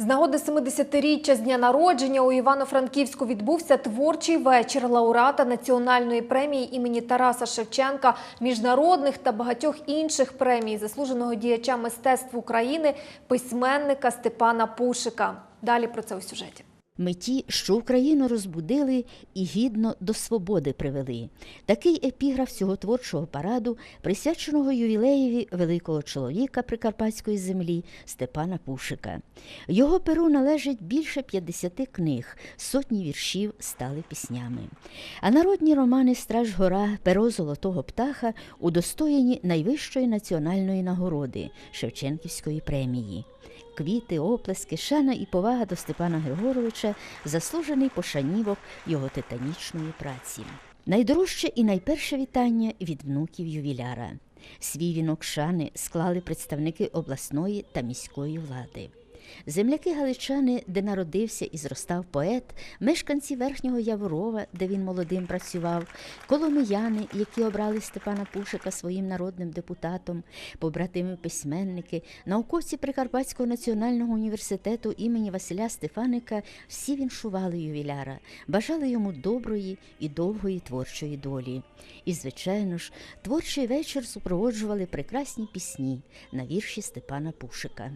З нагоди 70-річчя з дня народження у Івано-Франківську відбувся творчий вечір лауреата національної премії імені Тараса Шевченка, міжнародних та багатьох інших премій заслуженого діяча мистецтв України, письменника Степана Пушика. Далі про це у сюжеті. Ми ті, що Україну розбудили і гідно до свободи привели. Такий епіграф цього творчого параду, присвяченого ювілеєві великого чоловіка прикарпатської землі Степана Пушика. Його перу належить більше 50 книг, сотні віршів стали піснями. А народні романи Страж Гора, перо золотого птаха удостоєні найвищої національної нагороди Шевченківської премії. Квіти, оплески, шана і повага до Степана Григоровича заслужений пошанівок його титанічної праці. Найдорожче і найперше вітання від внуків ювіляра. Свій вінок шани склали представники обласної та міської влади. Земляки Галичани, де народився і зростав поет, мешканці Верхнього Яворова, де він молодим працював, коломияни, які обрали Степана Пушика своїм народним депутатом, побратими письменники, науковці Прикарпатського національного університету імені Василя Стефаника всі віншували ювіляра, бажали йому доброї і довгої творчої долі. І, звичайно ж, творчий вечір супроводжували прекрасні пісні на вірші Степана Пушика.